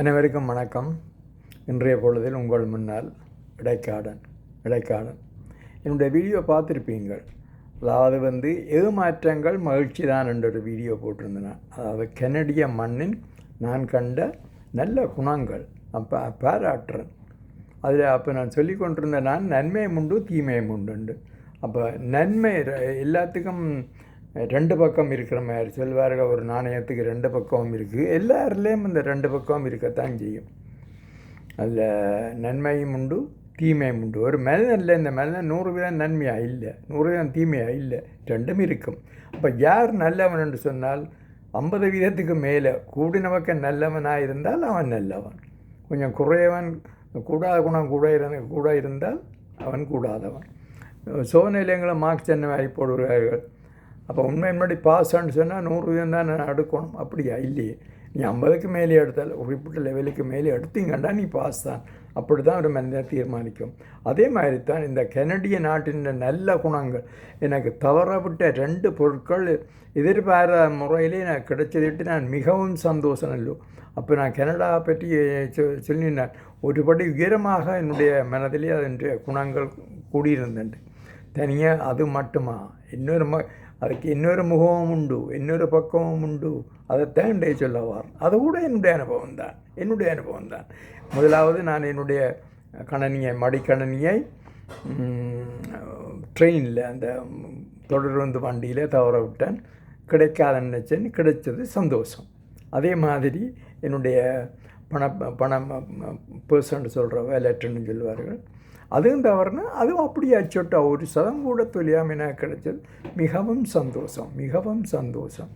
அனைவருக்கும் வணக்கம். இன்றைய பொழுதில் உங்கள் முன்னால் இடைக்காடன் இடைக்காடன். என்னுடைய வீடியோ பார்த்துருப்பீங்கள் அதாவது வந்து ஏமாற்றங்கள் மகிழ்ச்சி தான் என்ற ஒரு வீடியோ போட்டிருந்தேன் அதாவது கெனடிய மண்ணின் நான் கண்ட நல்ல குணங்கள். அப்போ பாராட்டுறேன். அதில் அப்போ நான் சொல்லி கொண்டிருந்தேன் நான் நன்மையும் உண்டு தீமையும் உண்டு. அப்போ நன்மை எல்லாத்துக்கும் ரெண்டு பக்கம் இருக்கிற மாதிரி. சொல்வார்கள் ஒரு நாணயத்துக்கு ரெண்டு பக்கமும் இருக்குது எல்லாருலேயும் இந்த ரெண்டு பக்கமும் இருக்கத்தான் செய்யும். அதில் நன்மையும் உண்டு தீமையும் உண்டு. ஒரு மனிதனில் இந்த மனிதன் நூறு வீதம் நன்மையாக இல்லை. நூறு வீதம் தீமையாக இல்லை. ரெண்டும் இருக்கும். அப்போ யார் நல்லவன் என்று சொன்னால் ஐம்பது வீதத்துக்கு மேலே கூடின பக்கம் நல்லவனாக இருந்தால் அவன் நல்லவன். கொஞ்சம் குறையவன் கூடாத குணம் கூட இருந்த கூட இருந்தால் அவன் கூடாதவன். சோதனையிலங்களை மார்க்ஸ் என்ன மாதிரி போடுகிறார்கள்? அப்போ உண்மை முன்னாடி பாஸ்ன்னு சொன்னால் நூறு வீதம் தான் நான் எடுக்கணும் அப்படியா? இல்லையே. நீ ஐம்பதுக்கு மேலே எடுத்தால் குறிப்பிட்ட லெவலுக்கு மேலே எடுத்தீங்கன்னா நீ பாஸ் தான். அப்படி தான் ஒரு மனிதன் தீர்மானிக்கும். அதே மாதிரி தான் இந்த கெனடிய நாட்டின் நல்ல குணங்கள். எனக்கு தவறவிட்ட ரெண்டு பொருட்கள் எதிர்பாராத முறையிலே எனக்கு கிடைச்சதுட்டு நான் மிகவும் சந்தோஷம் இல்லை அப்போ நான் கனடா பற்றி சொல்லினேன் ஒருபடி உயரமாக என்னுடைய மனதிலே அதனுடைய குணங்கள் கூடியிருந்தேன். தனியாக அது மட்டுமா? இன்னொரு ம அதுக்கு இன்னொரு முகமும் உண்டு இன்னொரு பக்கமும் உண்டு. அதைத்தான் இன்றைய சொல்லவார். அது கூட என்னுடைய அனுபவம் தான் என்னுடைய அனுபவம் தான் முதலாவது நான் என்னுடைய கணனியை மடிக்கணனியை ட்ரெயினில் அந்த தொடர்ந்து வண்டியில் தவற விட்டேன். கிடைக்காத நினச்சேன். கிடைச்சது சந்தோஷம். அதே மாதிரி என்னுடைய பண பணம் பர்சன்ட் சொல்கிற வேலட்டுன்னு சொல்லுவார்கள். அதுவும் தவறுனா அதுவும் அப்படியே அச்சோட்டா ஒரு சதம் கூட தொழியாமினா கிடைச்சது மிகவும் சந்தோஷம் மிகவும் சந்தோஷம்.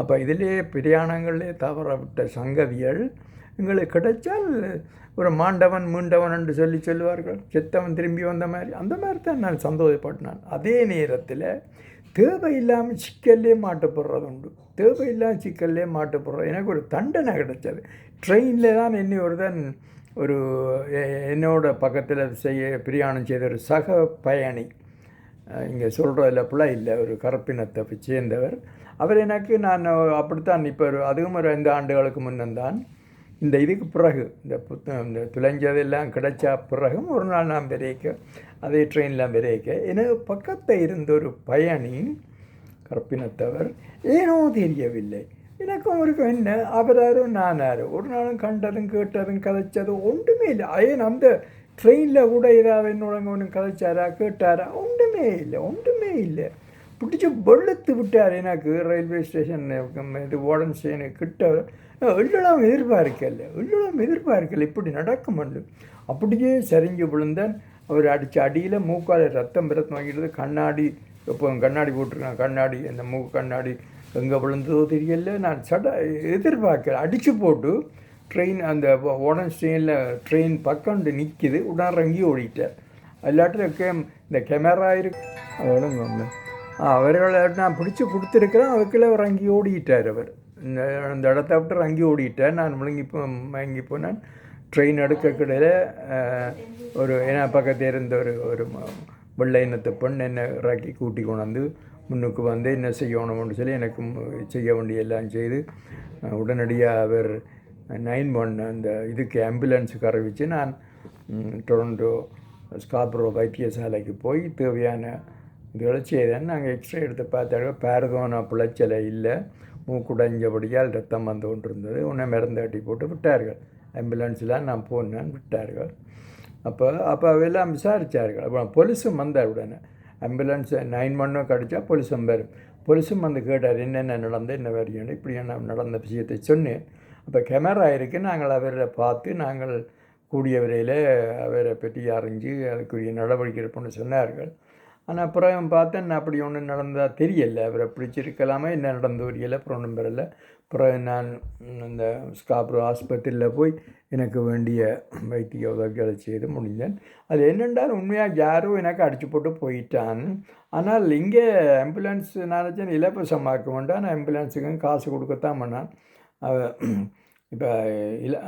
அப்போ இதிலே பிரயாணங்களே தவறவிட்ட சங்கதிகள் எங்களுக்கு கிடைச்சால் ஒரு மாண்டவன் மீண்டவன் என்று சொல்லி சொல்லுவார்கள். செத்தவன் திரும்பி வந்த மாதிரி. அந்த மாதிரி தான் நான் சந்தோஷப்பட்டினான் அதே நேரத்தில் தேவையில்லாமல் சிக்கல்லே மாட்டுப்படுறது உண்டு தேவையில்லாமல் சிக்கல்லே மாட்டுப்படுறது. எனக்கு ஒரு தண்டனை கிடைச்சது. ட்ரெயினில் தான் என்ன ஒரு தான் ஒரு என்னோட பக்கத்தில் செய்ய பிரயாணம் செய்த ஒரு சக பயணி இங்கே சொல்கிறதில்ல பிள்ளை இல்லை ஒரு கருப்பினத்தை சேர்ந்தவர். அவர் எனக்கு நான் அப்படித்தான் இப்போ ஒரு அதுவும் ஒரு ஐந்து ஆண்டுகளுக்கு முன்னந்தான். இந்த இதுக்கு பிறகு இந்த புத்த இந்த துளைஞ்சதெல்லாம் கிடைச்சா பிறகும் ஒரு நாள் நான் விரைக்க அதே ட்ரெயினில் விரைக்க எனக்கு பக்கத்தில் இருந்த ஒரு பயணி கற்பினத்தவர் ஏனோ தெரியவில்லை. எனக்கும் அவருக்கும் என்ன அவராரும் நானாரும் ஒரு நாளும் கண்டதும் கேட்டதும் கதைச்சதும் ஒன்றுமே இல்லை. ஏன் அந்த ட்ரெயினில் கூட ஏதாவது என்னோட ஒன்று கதைச்சாரா கேட்டாரா? ஒன்றுமே இல்லை ஒன்றுமே இல்லை. பிடிச்சி வெளுத்து விட்டார் எனக்கு ரயில்வே ஸ்டேஷன் இது ஓடன் ஸ்டேஷனுக்கு கிட்ட. எல்லாம் எதிர்பார்க்கல எல்லாம் எதிர்பார்க்கல இப்படி நடக்கும் அப்படியே சரிஞ்சு விழுந்தேன். அவர் அடித்த அடியில் மூக்கால் ரத்தம் பிரத்தம் வாங்கிட்டு கண்ணாடி எப்போ கண்ணாடி போட்டிருக்கான் கண்ணாடி அந்த மூக்கு கண்ணாடி எங்கே விழுந்ததோ தெரியல. நான் சட எதிர்பார்க்கல. அடித்து போட்டு ட்ரெயின் அந்த ஓடன் ஸ்டேனில் ட்ரெயின் பக்கம் நிற்கிது உடனே இறங்கி எல்லாட்டும் எல்லாட்டிலும் இந்த கேமரா இருக்கு அதோட அவர்களை நான் பிடிச்சி கொடுத்துருக்குறேன். அதுக்குள்ளே அவர் அங்கேயே ஓடிட்டார் அவர். இந்த அந்த இடத்த விட்டு அங்கேயே ஓடிட்டேன். நான் முழுங்கி போ வாங்கி போனேன். ட்ரெயின் எடுக்க கடையில். ஒரு ஏன்னா பக்கத்தில் இருந்த ஒரு ஒரு வெள்ளை இனத்தை பெண் என்னை இறக்கி கூட்டி கொண்டாந்து முன்னுக்கு வந்து என்ன செய்யணும்னு சொல்லி எனக்கும் செய்ய வேண்டிய எல்லாம் செய்து உடனடியாக அவர் நைன் ஒன் அந்த இதுக்கு ஆம்புலன்ஸுக்கு அறிவித்து நான் டொரண்டோ ஸ்காப்ரோ வைத்தியசாலைக்கு போய் தேவையான இதுகளை செய்தேன் நாங்கள் எக்ஸ்ரே எடுத்து பார்த்தாக்க பேரதோன பிழைச்சலை இல்லை. மூக்குடைஞ்சபடியால் ரத்தம் வந்து கொண்டு இருந்தது உன்னை மருந்து கட்டி போட்டு விட்டார்கள். ஆம்புலன்ஸில் நான் போனேன் விட்டார்கள். அப்போ அப்போ எல்லாம் விசாரித்தார்கள் அப்புறம் போலீஸும் வந்தார் உடனே. ஆம்புலன்ஸ் நைன் ஒன்னும் கிடச்சா போலீஸும் வரும். போலீஸும் வந்து கேட்டார் என்னென்ன நடந்தது என்ன வரையும் இப்படி என்ன நடந்த விஷயத்தை சொன்னேன். அப்போ கேமரா இருக்குது நாங்கள் அவரை பார்த்து நாங்கள் கூடிய விரையில் அவரை பற்றி அறிஞ்சு அதுக்குரிய நடவடிக்கை எடுப்போம்னு சொன்னார்கள். ஆனால் அப்புறம் பார்த்தேன் அப்படி ஒன்றும் நடந்தால் தெரியல. அவரை பிடிச்சிருக்கலாமா? என்ன நடந்து இல்லை அப்புறம் ஒன்றும் பெறல அப்புறம் நான் அந்த இந்த ஸ்காப்ரோ ஆஸ்பத்திரியில் போய் எனக்கு வேண்டிய வைத்திய உதவிகளை செய்து முடிஞ்சேன் அது என்னென்றால் உண்மையாக யாரோ எனக்கு அடிச்சு போட்டு போயிட்டான். ஆனால் இங்கே ஆம்புலன்ஸ் நினச்சேன் இலவசமாக்க வேண்டாம். ஆம்புலன்ஸுக்கும் காசு கொடுக்கத்தான் பண்ணான். இப்போ இல்லை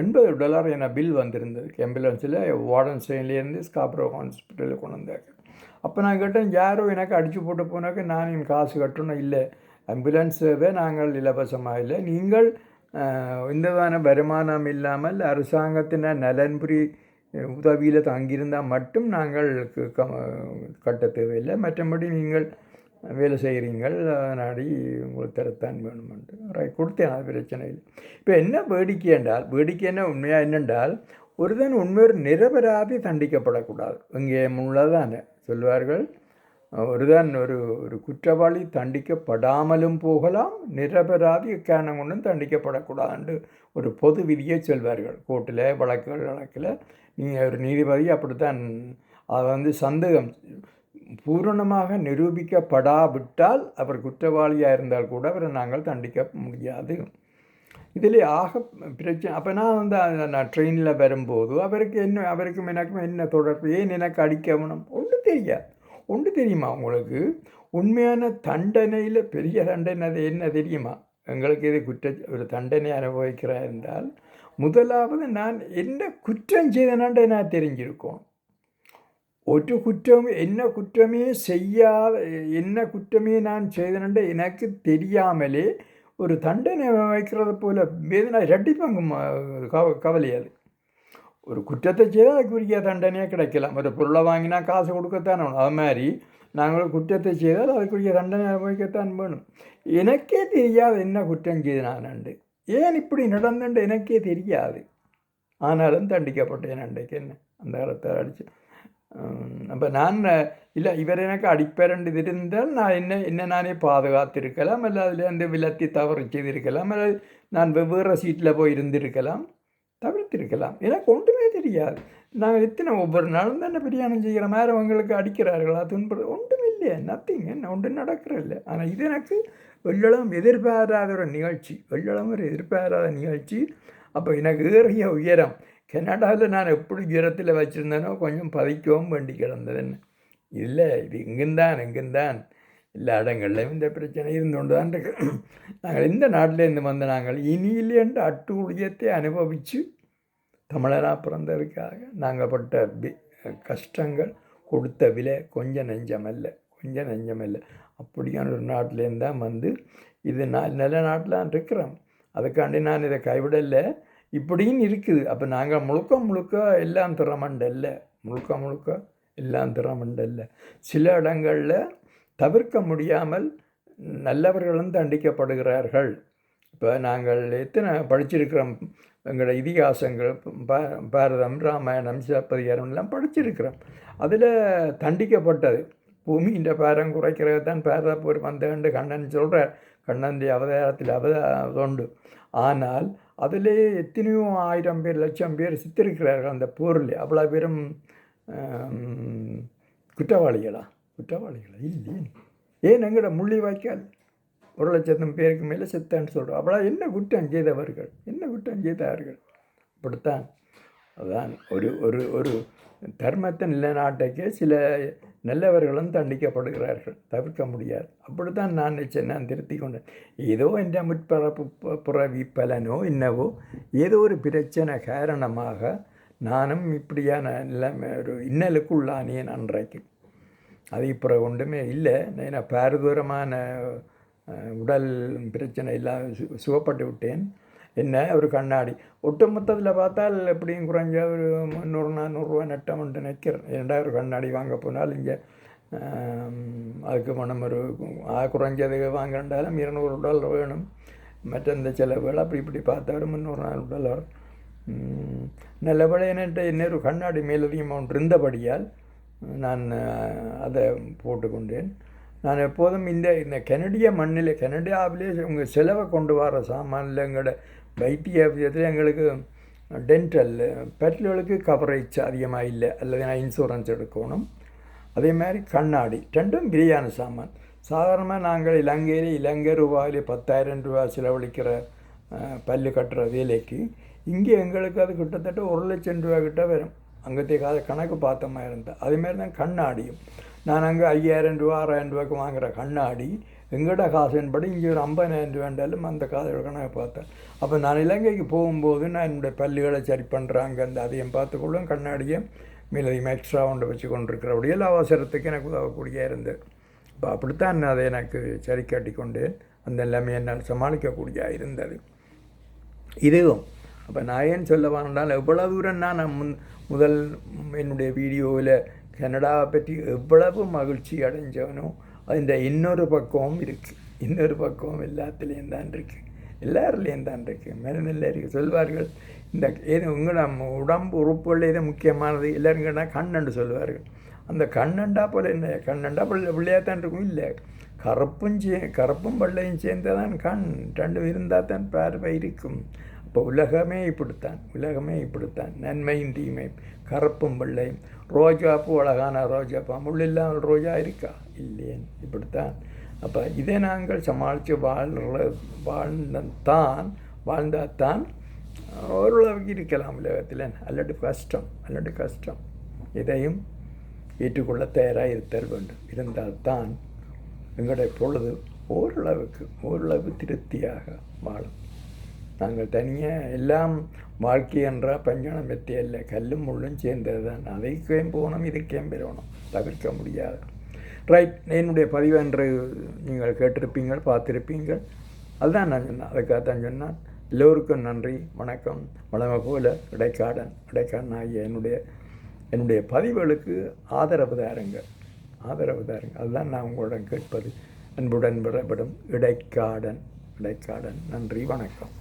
எண்பது டாலர் என பில் வந்திருந்தது. ஆம்புலன்ஸில் வார்டன் ஸ்டேன்லேருந்து ஸ்காப்ரோ ஹாஸ்பிட்டலுக்கு கொண்டு வந்தாங்க. அப்போ நான் கேட்டேன் யாரோ எனக்கு அடித்து போட்டு போனாக்க நான் என் காசு கட்டணும்? இல்லை. ஆம்புலன்ஸ் சேவை நாங்கள் இலவசமாக இல்லை. நீங்கள் அஹ், வருமானம் இல்லாமல் அரசாங்கத்தின் நலன்புரி உதவியில் தங்கியிருந்தால் மட்டும் நாங்கள் கட்ட தேவையில்லை. மற்றபடி நீங்கள் வேலை செய்கிறீங்கள். நாடி உங்களுக்கு தரத்தான் வேணுமென்று. ரைட் கொடுத்தேன் அது பிரச்சனை இல்லை. இப்போ என்ன வேடிக்கை என்றால் வேடிக்கை என்ன உண்மையாக என்னென்றால் ஒருதன் உண்மையொரு நிரபராதி தண்டிக்கப்படக்கூடாது. இங்கே முள்ளதானே சொல்வார்கள் ஒருதான் ஒரு ஒரு குற்றவாளி தண்டிக்கப்படாமலும் போகலாம் நிரபராதி காரணம் ஒன்றும் தண்டிக்கப்படக்கூடாதுண்டு ஒரு பொது விதியை சொல்வார்கள். கோர்ட்டில் வழக்குகள் வழக்கில். நீங்கள் ஒரு நீதிபதி அப்படித்தான். அது வந்து சந்தேகம். பூரணமாக நிரூபிக்கப்படாவிட்டால் அவர் குற்றவாளியாக இருந்தால் கூட அவரை நாங்கள் தண்டிக்க முடியாது. இதில் ஆக பிரச்சனை அப்போ நான் வந்து நான் ட்ரெயினில் வரும்போது அவருக்கு என்ன அவருக்கும் எனக்கும் என்ன தொடர்பு? ஏன் எனக்கு அடிக்கணும் ஒன்றும் தெரியாது. ஒன்று தெரியுமா உங்களுக்கு? உண்மையான தண்டனையில் பெரிய தண்டனை அது என்ன தெரியுமா? எங்களுக்கு இது குற்ற ஒரு தண்டனை அனுபவிக்கிறா என்றால் முதலாவது நான் என்ன குற்றம் செய்தனான்ட்டு நான் தெரிஞ்சிருக்கோம் ஒரு குற்றம் என்ன குற்றமே செய்யாத என்ன குற்றமே நான் செய்தனண்டு எனக்கு தெரியாமலே ஒரு தண்டனை வைக்கிறது போல் வேதனை ரெட்டிப்பாங்க கவ கவலை அது ஒரு குற்றத்தை செய்தால் அதுக்குரிய தண்டனையாக கிடைக்கலாம். ஒரு பொருளை வாங்கினா காசு கொடுக்கத்தான் வேணும் அது மாதிரி நாங்கள் குற்றத்தை செய்தால் அதுக்குரிய தண்டனை அனுபவிக்கத்தான் வேணும். எனக்கே தெரியாது என்ன குற்றம் செய்தானண்டு. ஏன் இப்படி நடந்துண்டு? எனக்கே தெரியாது. ஆனாலும் தண்டிக்கப்பட்டேன் அன்றைக்கு என்ன? அந்த காலத்தில் அடிச்சு. அப்போ நான் இல்லை இவர் எனக்கு அடிப்பேரண்டு இருந்தால் நான் என்ன என்ன நானே பாதுகாத்திருக்கலாம். அல்ல அதில் அந்த விலத்தி தவறு செய்திருக்கலாம். அல்லது நான் வெவ்வேறு சீட்டில் போய் இருந்திருக்கலாம். தவிர்த்திருக்கலாம். எனக்கு ஒன்றுமே தெரியாது. நாங்கள் எத்தனை ஒவ்வொரு நாளும் தானே பிரியாணம் செய்கிற மாதிரி அவங்களுக்கு அடிக்கிறார்களா துன்புறது ஒன்றும் இல்லையே. நத்திங் என்ன ஒன்றும் நடக்கிறதில்ல ஆனால் இது எனக்கு வெள்ளளவும் எதிர்பாராத ஒரு நிகழ்ச்சி. வெள்ளளவும் ஒரு எதிர்பாராத நிகழ்ச்சி. அப்போ எனக்கு ஏறிய உயரம். கனடாவில் நான் எப்படி உயரத்தில் வச்சுருந்தேனோ கொஞ்சம் பதைக்கவும் வேண்டி கிடந்ததுன்னு. இல்லை இது இங்குந்தான் இங்குந்தான். எல்லா இடங்கள்லையும் இந்த பிரச்சனை இருந்து கொண்டு தான் இருக்கு நாங்கள் இந்த நாட்டிலேருந்து வந்த நாங்கள் இனியிலேண்டு அட்டூழியத்தை அனுபவித்து தமிழராக பிறந்ததுக்காக நாங்கள் பட்ட கஷ்டங்கள் கொடுத்த விலை கொஞ்சம் நெஞ்சமல்ல கொஞ்சம் நெஞ்சமல்ல. அப்படியான ஒரு நாட்டிலேருந்து தான் வந்து இது நான் நல்ல நாட்டில் தான் இருக்கிறோம். அதுக்காண்டி நான் இதை கைவிடலை. இப்படின்னு இருக்குது. அப்போ நாங்கள் முழுக்க முழுக்க எல்லாம் திறமண்டல்ல. முழுக்க முழுக்க எல்லாம் திறமண்டல்ல. சில இடங்களில் தவிர்க்க முடியாமல் நல்லவர்களும் தண்டிக்கப்படுகிறார்கள் இப்போ நாங்கள் எத்தனை படிச்சிருக்கிறோம் எங்களோட இதிகாசங்கள் பா- பாரதம் ராமாயணம் சிலப்பதிகாரம் எல்லாம் படிச்சிருக்கிறோம். அதில் தண்டிக்கப்பட்டது. பூமியின் பாரம் குறைக்கிறது தான் பாரதப்பூர் வந்தேன்னு கண்ணன் சொல்கிறார் கண்ணனுடைய அவதாரத்தில் அவதா உண்டு. ஆனால் அதிலே எத்தனையோ ஆயிரம் பேர் லட்சம் பேர் சித்திருக்கிறார்கள் அந்த போரில். அவ்வளோ பேரும் ஆம், குற்றவாளிகளா? குற்றவாளிகளை? இல்லையே ஏன் எங்கட முள்ளி வாய்க்கால்? ஒரு லட்சத்தம் பேருக்கு மேலே செத்தான்னு சொல்கிறோம் அவளா என்ன குற்றம் செய்தவர்கள்? என்ன குற்றம் செய்தார்கள்? அப்படித்தான். அதான் ஒரு ஒரு ஒரு தர்மத்தை நிலைநாட்டுக்கு சில நல்லவர்களும் தண்டிக்கப்படுகிறார்கள். தவிர்க்க முடியாது. அப்படித்தான் நான் நிச்சயம் நான் திருத்தி கொண்டேன். ஏதோ என்ற முற்பரப்பு புறவி பலனோ என்னவோ ஏதோ ஒரு பிரச்சனை காரணமாக நானும் இப்படியான நிலைமை ஒரு இன்னலுக்குள்ளானேன் அன்றைக்கு. அது இப்போ ஒன்றுமே இல்லை. நான் பாரதூரமான உடல் பிரச்சனை இல்லாத சு சுகப்பட்டு விட்டேன். என்ன ஒரு கண்ணாடி. ஒட்டுமொத்தத்தில் பார்த்தால் எப்படியும் குறைஞ்ச ஒரு முந்நூறு நானூறுரூவா நட்டம்ன்ட்டு நிற்கிறேன் ஏன்டா ஒரு கண்ணாடி வாங்க போனால் இங்கே அதுக்கு மனம் ஒரு குறைஞ்சது வாங்கினாலும் இருநூறு டாலர் வேணும். மற்ற இந்த செலவுகள் அப்படி இப்படி பார்த்தா ஒரு முந்நூறு நானூறு டாலர். நல்லபடியான என்ன ஒரு கண்ணாடி மேலதிகமாக ஒன்று இருந்தபடியால் நான் அதை போட்டுக்கொண்டேன். நான் எப்போதும் இந்த இந்த கெனடிய மண்ணில் கனடியாவிலே உங்கள் செலவை கொண்டு வர சாமானில் எங்களோட வைத்திய விஷயத்தில் எங்களுக்கு டென்டல் பெட்ரோலுக்கு கவரேஜ் அதிகமாக இல்லை அல்லது நான் இன்சூரன்ஸ் எடுக்கணும். அதே மாதிரி கண்ணாடி ரெண்டும் கிரியான சாமான். சாதாரணமாக நாங்கள் இலங்கையில் இலங்கை ரூபாயிலே பத்தாயிரம் ரூபா செலவழிக்கிற பல்லு கட்டுற வேலைக்கு இங்கே எங்களுக்கு அது கிட்டத்தட்ட ஒரு லட்சம் ரூபா கிட்ட வரும். அங்கத்தைய கால கணக்கு பார்த்த மாதிரி இருந்தேன் அதேமாதிரி தான் கண்ணாடியும். நான் அங்கே ஐயாயிரம் ரூபா ஆறாயிரம் ரூபாய்க்கு வாங்குற கண்ணாடி எங்கட காசுன்படி இங்கே ஒரு ஐம்பதாயிரம் ரூபாண்டாலும் அந்த காதோட கணக்கு பார்த்தேன். அப்போ நான் இலங்கைக்கு போகும்போது நான் என்னுடைய பல்லுகளை சரி பண்ணுறாங்க அந்த அதையும் பார்த்துக்கொள்ளும். கண்ணாடியை மிலையும் எக்ஸ்ட்ரா ஒன்று வச்சு கொண்டிருக்கிறபடியால் அவசரத்துக்கு எனக்கு உதவக்கூடிய இருந்தது. அப்போ அப்படித்தான் அதை எனக்கு சரி காட்டி கொண்டேன். அந்த எல்லாமே என்னால் சமாளிக்கக்கூடிய இருந்தது. இதுவும். அப்போ நான் ஏன் சொல்ல வேண்டால் எவ்வளோ தூரம் நான் முன் முதல் என்னுடைய வீடியோவில் கனடாவை பற்றி எவ்வளவு மகிழ்ச்சி அடைஞ்சவனோ அந்த இன்னொரு பக்கமும் இருக்குது இன்னொரு பக்கமும் எல்லாத்துலேயும் தான் இருக்குது எல்லாருலேயும் தான் இருக்குது மருந்தில் இருக்குது சொல்வார்கள் இந்த ஏது உங்களோட உடம்பு உறுப்புகள் ஏதோ முக்கியமானது எல்லாரும் கேட்டால் கண்ணண்டு சொல்வார்கள். அந்த கண்ணண்டா போல் என்ன? கண்ணண்டா போல் பிள்ளையாக தான் இருக்கும். இல்லை. கருப்பும் சே கருப்பும் வெள்ளையும் சேர்ந்தாதான் கண் ரெண்டும் இருந்தால் தான் பார்வை இருக்கும். இப்போ உலகமே இப்படித்தான் உலகமே இப்படித்தான். நன்மையும் தீமையும் கருப்பும் வெள்ளையும். ரோஜா பூ அழகான ரோஜா பூ. முள் இல்லாமல் ரோஜா இருக்கா? இல்லையே இப்படித்தான். அப்போ இதை நாங்கள் சமாளித்து வாழ்கிற வாழ்ந்தான் வாழ்ந்தால் தான் ஓரளவுக்கு இருக்கலாம் உலகத்தில். அல்லது கஷ்டம் அல்லது கஷ்டம். இதையும் ஏற்றுக்கொள்ள தயாராக இருத்தல் வேண்டும். இருந்தால்தான் எங்களுடைய பொழுது ஓரளவுக்கு ஓரளவு திருப்தியாக வாழும். நாங்கள் தனியாக எல்லாம் வாழ்க்கை என்றால் பஞ்சனம் வெற்றி அல்ல கல்லும் முள்ளும் சேர்ந்தது தான் அதைக்கேம் போகணும் இதுக்கேம் பெறணும் தவிர்க்க முடியாது. ரைட் என்னுடைய பதிவு என்று நீங்கள் கேட்டிருப்பீங்கள் பார்த்திருப்பீங்கள். அதுதான் நான் சொன்னேன். அதுக்காக தான் சொன்னேன். எல்லோருக்கும் நன்றி வணக்கம். வளமை போல இடைக்காடன் இடைக்காடன் ஆகிய என்னுடைய என்னுடைய பதிவுகளுக்கு ஆதரவு தாருங்கள். ஆதரவு தாருங்கள். அதுதான் நான் உங்களிடம் கேட்பது. அன்புடன் பெறப்படும் இடைக்காடன் இடைக்காடன். நன்றி வணக்கம்.